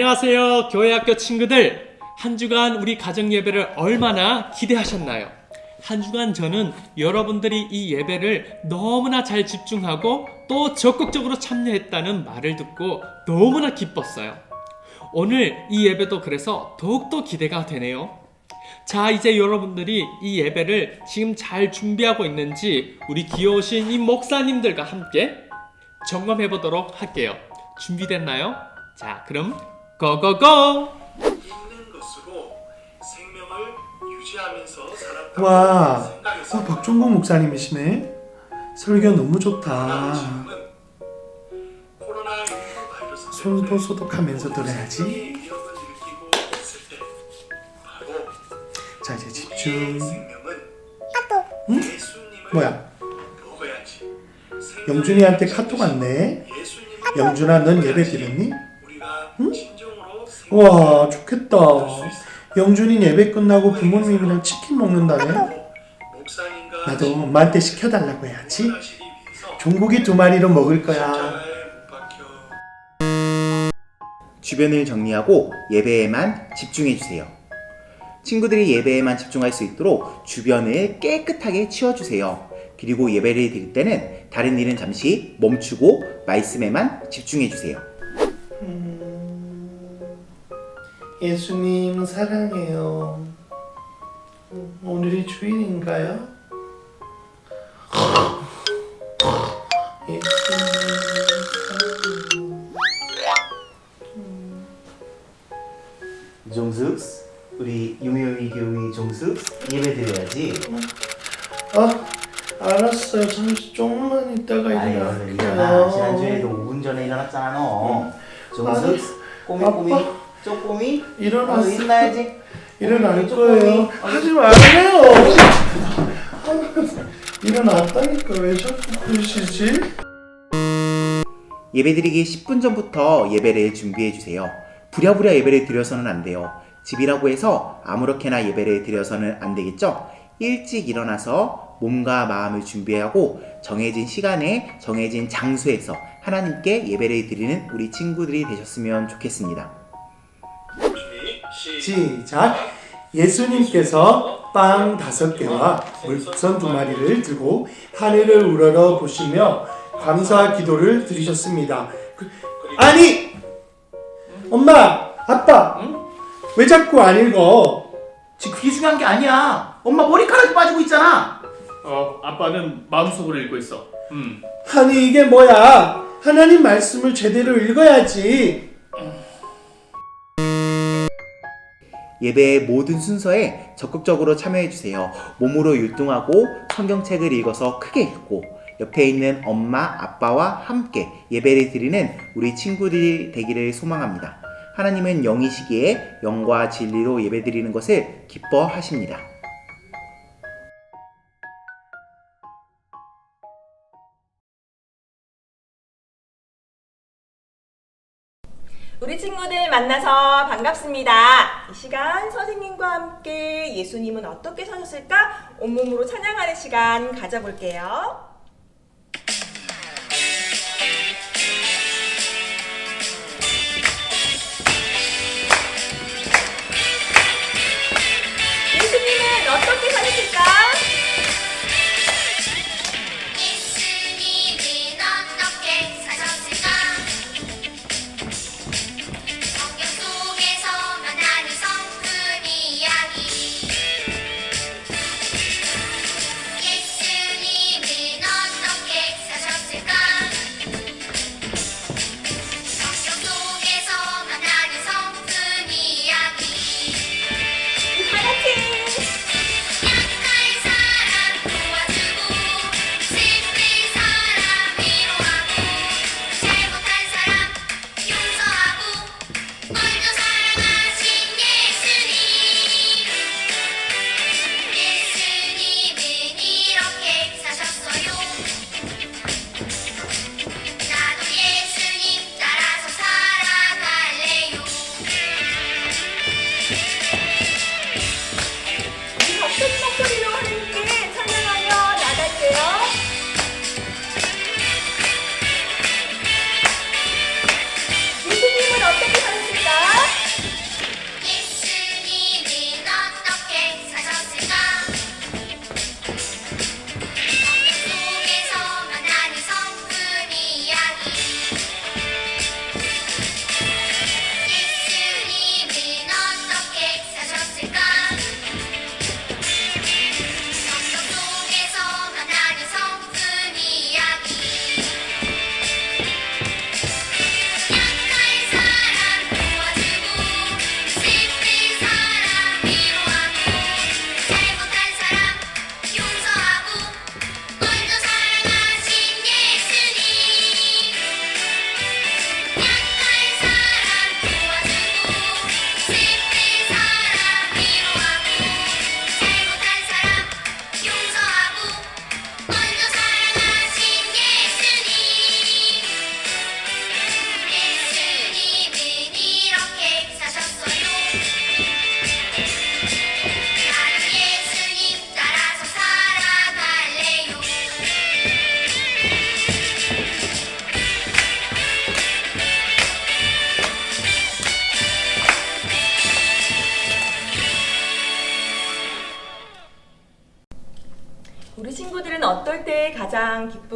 안녕하세요, 교회학교 친구들. 한 주간 우리 가정 예배를 얼마나 기대하셨나요? 한 주간 저는 여러분들이 이 예배를 너무나 잘 집중하고 또 적극적으로 참여했다는 말을 듣고 너무나 기뻤어요. 오늘 이 예배도 그래서 더욱더 기대가 되네요. 자, 이제 여러분들이 이 예배를 지금 잘 준비하고 있는지 우리 귀여우신 이 목사님들과 함께 점검해 보도록 할게요. 준비됐나요? 자, 그럼 고고고! 있는 것으로 생명을 유지하면서 살았다고 와, 생각해서 아, 박종국 목사님이시네. 설교 너무 좋다. 지금은 코로나19 바이러스 손도 때문에 소독하면서 들어야지. 위험을 느끼고 있을 때 바로 자, 이제 우리의 집중. 생명은 응? 예수님을 뭐야? 먹어야지. 영준이한테 카톡 왔네. 예수님을 영준아, 넌 예배 먹어야지 드렸니? 우리가 응? 와, 좋겠다. 영준이 예배 끝나고 부모님이랑 치킨 먹는다네. 나도 엄마한테 시켜달라고 해야지. 종국이 두 마리로 먹을 거야. 주변을 정리하고 예배에만 집중해 주세요. 친구들이 예배에만 집중할 수 있도록 주변을 깨끗하게 치워주세요. 그리고 예배를 드릴 때는 다른 일은 잠시 멈추고 말씀에만 집중해 주세요. 예수님 사랑해요. 오늘이 주일인가요? 예수님 종숙, 우리 유미유미 교미 종숙 예배 드려야지. 아 알았어요. 잠시 조금만 있다가 일어날게요. 5분 전에 일어났잖아 너. 아니, 꼬미 꼬미, 쪼꼬미 일어났어. 일어나야지. 일어날. 거예요. 하지 말아요. 일어났다니까 왜 자꾸 그러시지? 예배드리기 10분 전부터 예배를 준비해 주세요. 부랴부랴 예배를 드려서는 안 돼요. 집이라고 해서 아무렇게나 예배를 드려서는 안 되겠죠? 일찍 일어나서 몸과 마음을 준비하고 정해진 시간에 정해진 장소에서 하나님께 예배를 드리는 우리 친구들이 되셨으면 좋겠습니다. 시 시작. 예수님께서 빵 다섯 개와 물선 두 마리를 들고 하늘을 우러러 보시며 감사 기도를 드리셨습니다. 그- 아니, 엄마, 아빠, 왜 자꾸 안 읽어? 지금 그게 중요한 게 아니야. 엄마 머리카락이 빠지고 있잖아. 어, 아빠는 마음속으로 읽고 있어. 음. 아니 이게 뭐야? 하나님 말씀을 제대로 읽어야지. 예배의 모든 순서에 적극적으로 참여해 주세요. 몸으로 율동하고 성경책을 읽어서 크게 읽고 옆에 있는 엄마, 아빠와 함께 예배를 드리는 우리 친구들이 되기를 소망합니다. 하나님은 영이시기에 영과 진리로 예배 드리는 것을 기뻐하십니다. 친구들 만나서 반갑습니다. 이 시간 선생님과 함께 예수님은 어떻게 사셨을까? 온몸으로 찬양하는 시간 가져볼게요.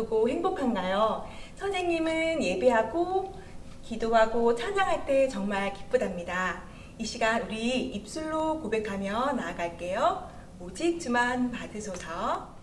기쁘고 행복한가요? 선생님은 예배하고 기도하고 찬양할 때 정말 기쁘답니다. 이 시간 우리 입술로 고백하며 나아갈게요. 오직 주만 받으소서.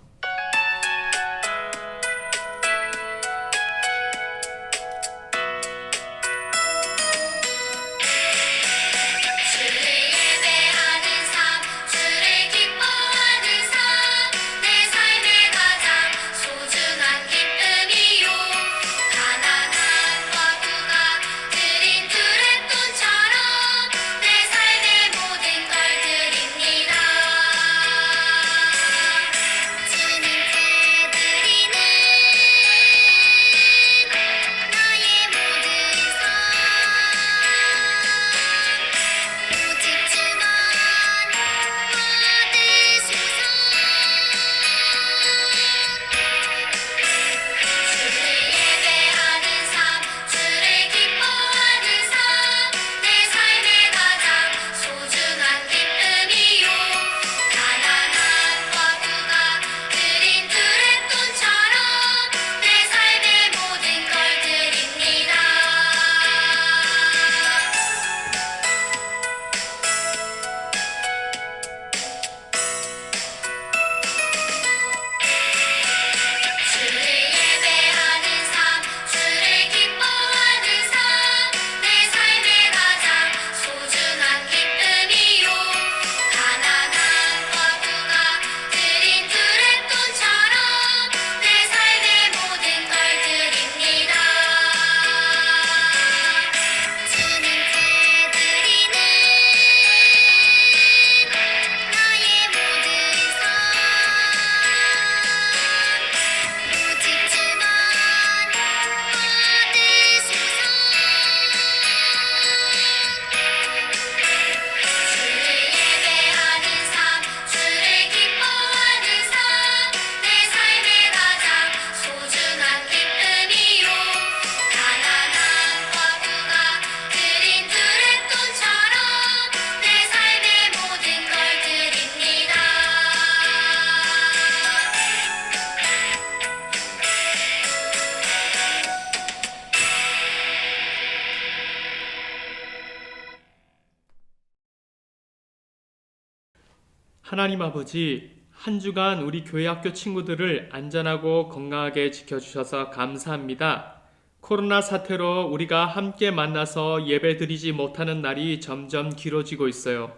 하나님 아버지, 한 주간 우리 교회 학교 친구들을 안전하고 건강하게 지켜주셔서 감사합니다. 코로나 사태로 우리가 함께 만나서 예배 드리지 못하는 날이 점점 길어지고 있어요.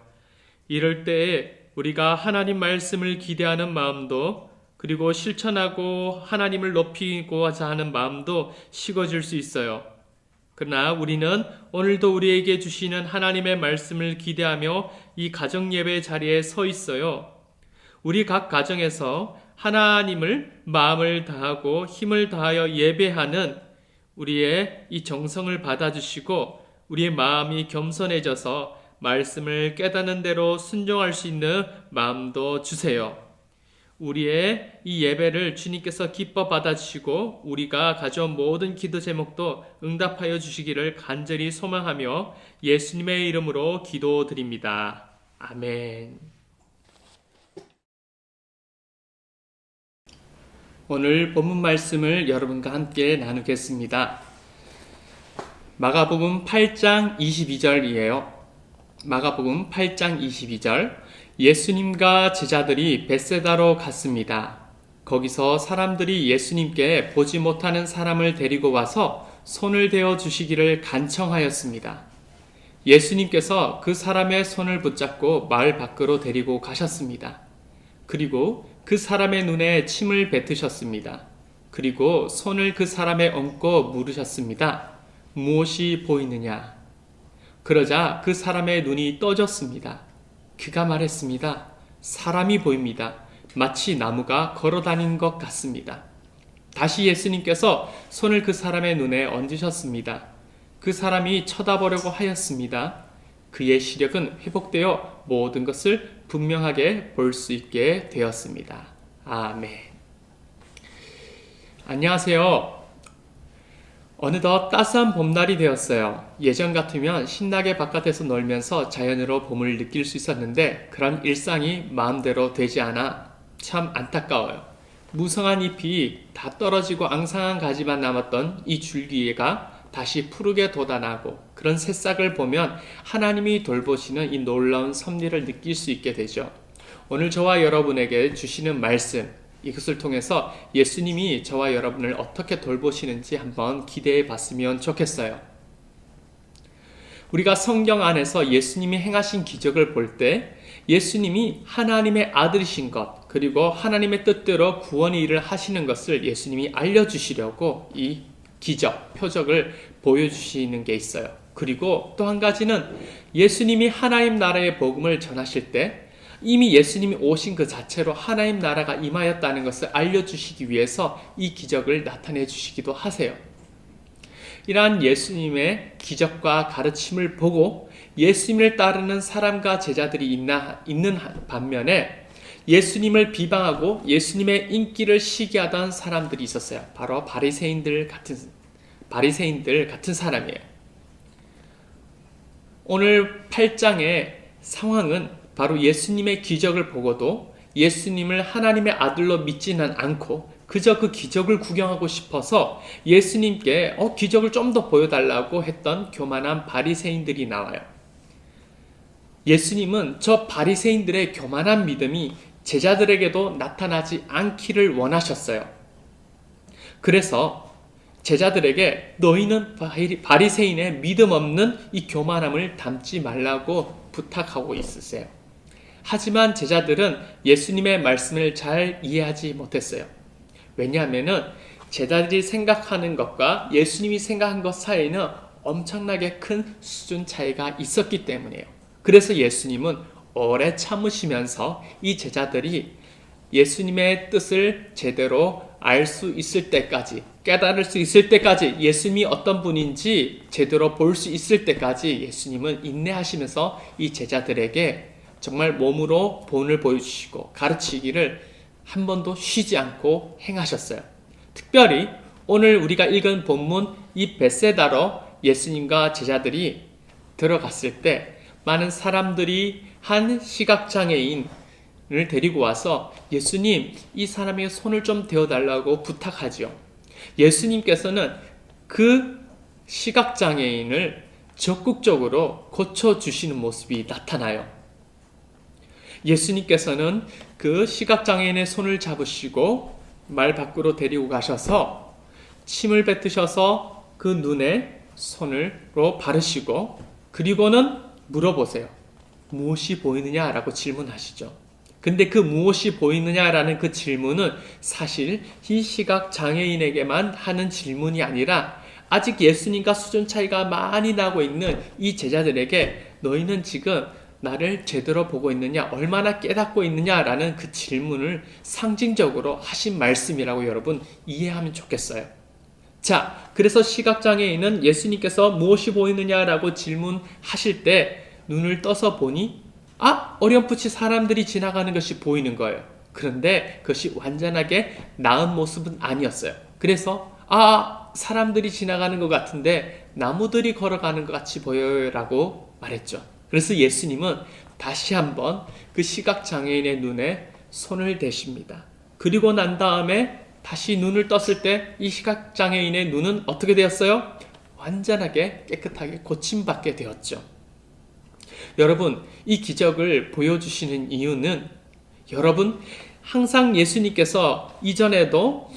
이럴 때에 우리가 하나님 말씀을 기대하는 마음도 그리고 실천하고 하나님을 높이고자 하는 마음도 식어질 수 있어요. 그러나 우리는 오늘도 우리에게 주시는 하나님의 말씀을 기대하며 이 가정 예배 자리에 서 있어요. 우리 각 가정에서 하나님을 마음을 다하고 힘을 다하여 예배하는 우리의 이 정성을 받아주시고 우리의 마음이 겸손해져서 말씀을 깨닫는 대로 순종할 수 있는 마음도 주세요. 우리의 이 예배를 주님께서 기뻐 받아주시고 우리가 가져온 모든 기도 제목도 응답하여 주시기를 간절히 소망하며 예수님의 이름으로 기도드립니다. 아멘. 오늘 본문 말씀을 여러분과 함께 나누겠습니다. 마가복음 8장 22절이에요. 마가복음 8장 22절. 예수님과 제자들이 벳세다로 갔습니다. 거기서 사람들이 예수님께 보지 못하는 사람을 데리고 와서 손을 대어 주시기를 간청하였습니다. 예수님께서 그 사람의 손을 붙잡고 마을 밖으로 데리고 가셨습니다. 그리고 그 사람의 눈에 침을 뱉으셨습니다. 그리고 손을 그 사람에 얹고 물으셨습니다. 무엇이 보이느냐? 그러자 그 사람의 눈이 떠졌습니다. 그가 말했습니다. 사람이 보입니다. 마치 나무가 걸어 다니는 것 같습니다. 다시 예수님께서 손을 그 사람의 눈에 얹으셨습니다. 그 사람이 쳐다보려고 하였습니다. 그의 시력은 회복되어 모든 것을 분명하게 볼 수 있게 되었습니다. 아멘. 안녕하세요. 어느덧 따스한 봄날이 되었어요. 예전 같으면 신나게 바깥에서 놀면서 자연으로 봄을 느낄 수 있었는데 그런 일상이 마음대로 되지 않아 참 안타까워요. 무성한 잎이 다 떨어지고 앙상한 가지만 남았던 이 줄기가 다시 푸르게 돋아나고 그런 새싹을 보면 하나님이 돌보시는 이 놀라운 섭리를 느낄 수 있게 되죠. 오늘 저와 여러분에게 주시는 말씀 이것을 통해서 예수님이 저와 여러분을 어떻게 돌보시는지 한번 기대해 봤으면 좋겠어요. 우리가 성경 안에서 예수님이 행하신 기적을 볼 때 예수님이 하나님의 아들이신 것 그리고 하나님의 뜻대로 구원의 일을 하시는 것을 예수님이 알려주시려고 이 기적, 표적을 보여주시는 게 있어요. 그리고 또 한 가지는 예수님이 하나님 나라의 복음을 전하실 때 이미 예수님이 오신 그 자체로 하나님 나라가 임하였다는 것을 알려주시기 위해서 이 기적을 나타내 주시기도 하세요. 이러한 예수님의 기적과 가르침을 보고 예수님을 따르는 사람과 제자들이 있나, 있는 반면에 예수님을 비방하고 예수님의 인기를 시기하던 사람들이 있었어요. 바로 바리새인들 같은 바리새인들 같은 사람이에요. 오늘 8장의 상황은 바로 예수님의 기적을 보고도 예수님을 하나님의 아들로 믿지는 않고 그저 그 기적을 구경하고 싶어서 예수님께 어, 기적을 좀 더 보여달라고 했던 교만한 바리새인들이 나와요. 예수님은 저 바리새인들의 교만한 믿음이 제자들에게도 나타나지 않기를 원하셨어요. 그래서 제자들에게 너희는 바리- 바리새인의 믿음 없는 이 교만함을 담지 말라고 부탁하고 있으세요. 하지만 제자들은 예수님의 말씀을 잘 이해하지 못했어요. 왜냐하면은 제자들이 생각하는 것과 예수님이 생각한 것 사이에는 엄청나게 큰 수준 차이가 있었기 때문이에요. 그래서 예수님은 오래 참으시면서 이 제자들이 예수님의 뜻을 제대로 알 수 있을 때까지 깨달을 수 있을 때까지 예수님이 어떤 분인지 제대로 볼 수 있을 때까지 예수님은 인내하시면서 이 제자들에게 정말 몸으로 본을 보여주시고 가르치기를 한 번도 쉬지 않고 행하셨어요. 특별히 오늘 우리가 읽은 본문 이 베세다로 예수님과 제자들이 들어갔을 때 많은 사람들이 한 시각장애인을 데리고 와서 예수님 이 사람의 손을 좀 대어달라고 부탁하지요. 예수님께서는 그 시각장애인을 적극적으로 고쳐주시는 모습이 나타나요. 예수님께서는 그 시각장애인의 손을 잡으시고 말 밖으로 데리고 가셔서 침을 뱉으셔서 그 눈에 손을로 바르시고 그리고는 물어보세요. 무엇이 보이느냐라고 질문하시죠. 근데 그 무엇이 보이느냐라는 그 질문은 사실 이 시각 장애인에게만 하는 질문이 아니라 아직 예수님과 수준 차이가 많이 나고 있는 이 제자들에게 너희는 지금 나를 제대로 보고 있느냐, 얼마나 깨닫고 있느냐라는 그 질문을 상징적으로 하신 말씀이라고 여러분 이해하면 좋겠어요. 자, 그래서 시각장애인은 예수님께서 무엇이 보이느냐라고 질문하실 때 눈을 떠서 보니 아, 어렴풋이 사람들이 지나가는 것이 보이는 거예요. 그런데 그것이 완전하게 나은 모습은 아니었어요. 그래서 아, 사람들이 지나가는 것 같은데 나무들이 걸어가는 것 같이 보여요라고 말했죠. 그래서 예수님은 다시 한번 그 시각장애인의 눈에 손을 대십니다. 그리고 난 다음에 다시 눈을 떴을 때 이 시각장애인의 눈은 어떻게 되었어요? 완전하게 깨끗하게 고침받게 되었죠. 여러분, 이 기적을 보여주시는 이유는 여러분, 항상 예수님께서 이전에도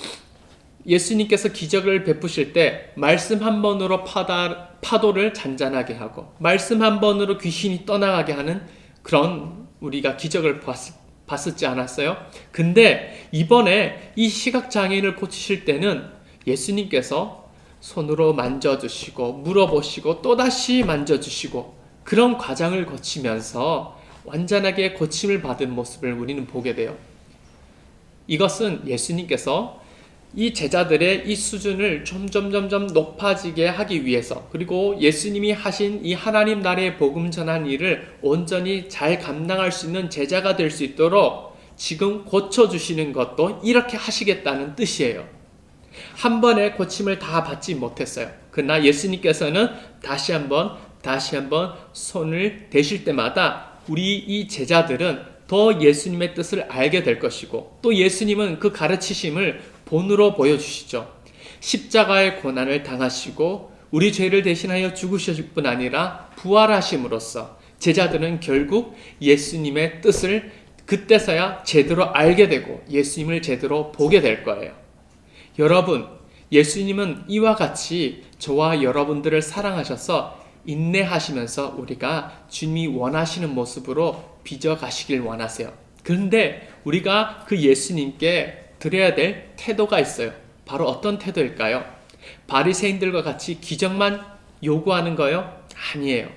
예수님께서 기적을 베푸실 때 말씀 한 번으로 파도를 잔잔하게 하고 말씀 한 번으로 귀신이 떠나가게 하는 그런 우리가 기적을 봤, 봤었지 않았어요? 근데 이번에 이 시각 장애인을 고치실 때는 예수님께서 손으로 만져주시고 물어보시고 또다시 만져주시고 그런 과정을 거치면서 완전하게 고침을 받은 모습을 우리는 보게 돼요. 이것은 예수님께서 이 제자들의 이 수준을 점점 점점 높아지게 하기 위해서 그리고 예수님이 하신 이 하나님 나라의 복음 전한 일을 온전히 잘 감당할 수 있는 제자가 될 수 있도록 지금 고쳐 주시는 것도 이렇게 하시겠다는 뜻이에요. 한 번에 고침을 다 받지 못했어요. 그러나 예수님께서는 다시 한번 다시 한번 손을 대실 때마다 우리 이 제자들은 더 예수님의 뜻을 알게 될 것이고 또 예수님은 그 가르치심을 본으로 보여주시죠. 십자가의 고난을 당하시고 우리 죄를 대신하여 죽으실 뿐 아니라 부활하심으로써 제자들은 결국 예수님의 뜻을 그때서야 제대로 알게 되고 예수님을 제대로 보게 될 거예요. 여러분, 예수님은 이와 같이 저와 여러분들을 사랑하셔서 인내하시면서 우리가 주님이 원하시는 모습으로 빚어가시길 원하세요. 그런데 우리가 그 예수님께 드려야 될 태도가 있어요. 바로 어떤 태도일까요? 바리새인들과 같이 기적만 요구하는 거요? 아니에요.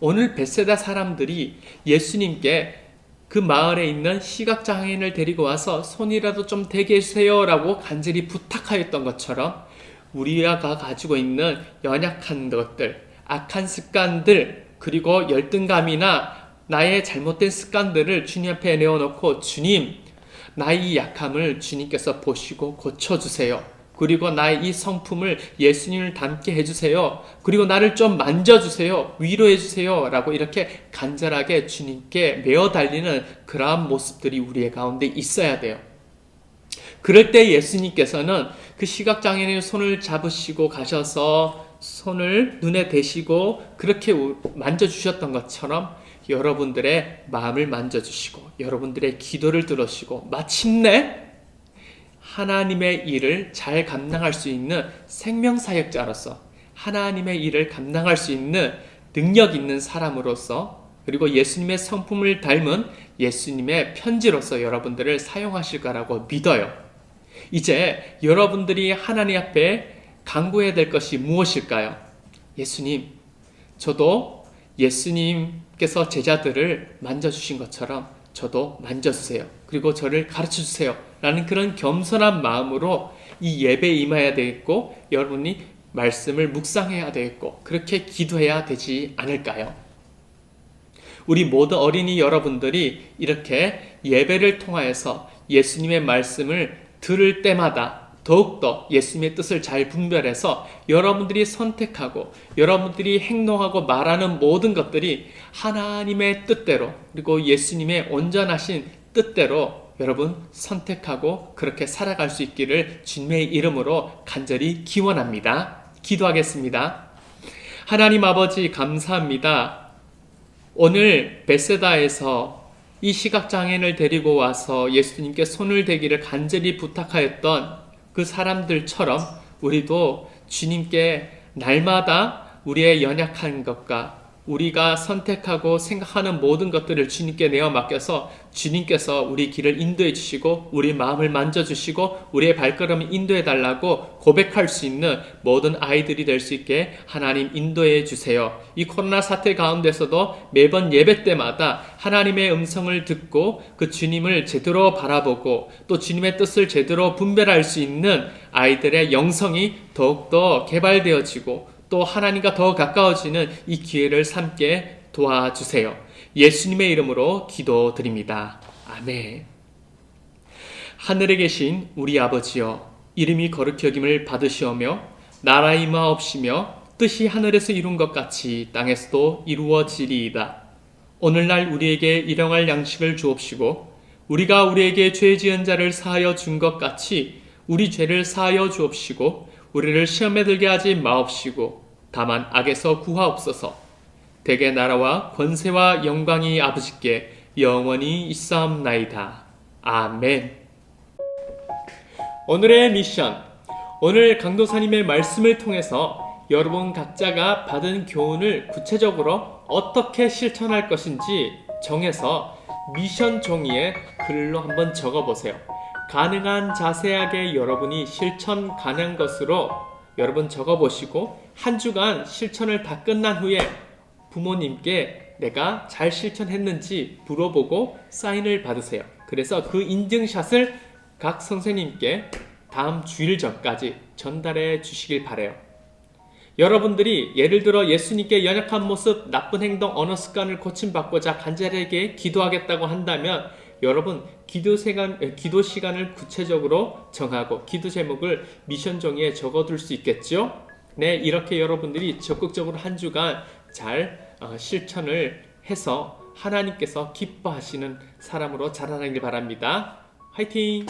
오늘 베세다 사람들이 예수님께 그 마을에 있는 시각장애인을 데리고 와서 손이라도 좀 대게 해주세요라고 간절히 부탁하였던 것처럼 우리가 가지고 있는 연약한 것들, 악한 습관들, 그리고 열등감이나 나의 잘못된 습관들을 주님 앞에 내어놓고 주님, 나의 약함을 주님께서 보시고 고쳐주세요. 그리고 나의 이 성품을 예수님을 닮게 해주세요. 그리고 나를 좀 만져주세요. 위로해주세요. 라고 이렇게 간절하게 주님께 메어 달리는 그러한 모습들이 우리의 가운데 있어야 돼요. 그럴 때 예수님께서는 그 시각장애인의 손을 잡으시고 가셔서 손을 눈에 대시고 그렇게 우- 만져주셨던 것처럼 여러분들의 마음을 만져주시고 여러분들의 기도를 들으시고 마침내 하나님의 일을 잘 감당할 수 있는 생명 사역자로서 하나님의 일을 감당할 수 있는 능력 있는 사람으로서 그리고 예수님의 성품을 닮은 예수님의 편지로서 여러분들을 사용하실 거라고 믿어요. 이제 여러분들이 하나님 앞에 강구해야 될 것이 무엇일까요? 예수님, 저도 예수님께서 제자들을 만져주신 것처럼 저도 만져주세요. 그리고 저를 가르쳐 주세요. 라는 그런 겸손한 마음으로 이 예배에 임해야 되겠고, 여러분이 말씀을 묵상해야 되겠고, 그렇게 기도해야 되지 않을까요? 우리 모든 어린이 여러분들이 이렇게 예배를 통하여서 예수님의 말씀을 들을 때마다 더욱더 예수님의 뜻을 잘 분별해서 여러분들이 선택하고 여러분들이 행동하고 말하는 모든 것들이 하나님의 뜻대로 그리고 예수님의 온전하신 뜻대로 여러분 선택하고 그렇게 살아갈 수 있기를 주님의 이름으로 간절히 기원합니다. 기도하겠습니다. 하나님 아버지 감사합니다. 오늘 베세다에서 이 시각장애인을 데리고 와서 예수님께 손을 대기를 간절히 부탁하였던 그 사람들처럼 우리도 주님께 날마다 우리의 연약한 것과 우리가 선택하고 생각하는 모든 것들을 주님께 내어 맡겨서 주님께서 우리 길을 인도해 주시고 우리 마음을 만져 주시고 우리의 발걸음을 인도해 달라고 고백할 수 있는 모든 아이들이 될 수 있게 하나님 인도해 주세요. 이 코로나 사태 가운데서도 매번 예배 때마다 하나님의 음성을 듣고 그 주님을 제대로 바라보고 또 주님의 뜻을 제대로 분별할 수 있는 아이들의 영성이 더욱더 개발되어지고 또 하나님과 더 가까워지는 이 기회를 삼게 도와주세요. 예수님의 이름으로 기도드립니다. 아멘. 하늘에 계신 우리 아버지여, 이름이 거룩히 여김을 받으시오며, 나라 임하옵시며, 뜻이 하늘에서 이룬 것 같이 땅에서도 이루어지리이다. 오늘날 우리에게 일용할 양식을 주옵시고, 우리가 우리에게 죄 지은 자를 사하여 준 것 같이 우리 죄를 사하여 주옵시고, 우리를 시험에 들게 하지 마옵시고 다만 악에서 구하옵소서. 대개 나라와 권세와 영광이 아버지께 영원히 있사옵나이다. 아멘. 오늘의 미션. 오늘 강도사님의 말씀을 통해서 여러분 각자가 받은 교훈을 구체적으로 어떻게 실천할 것인지 정해서 미션 종이에 글로 한번 적어 보세요. 가능한 자세하게 여러분이 실천 가능한 것으로 여러분 적어 보시고 한 주간 실천을 다 끝난 후에 부모님께 내가 잘 실천했는지 물어보고 사인을 받으세요. 그래서 그 인증샷을 각 선생님께 다음 주일 전까지 전달해 주시길 바래요. 여러분들이 예를 들어 예수님께 연약한 모습, 나쁜 행동, 언어 습관을 고침받고자 간절하게 기도하겠다고 한다면 여러분 기도 시간 기도 시간을 구체적으로 정하고 기도 제목을 미션 종이에 적어둘 수 있겠죠? 네, 이렇게 여러분들이 적극적으로 한 주간 잘 어, 실천을 해서 하나님께서 기뻐하시는 사람으로 자라나길 바랍니다. 화이팅!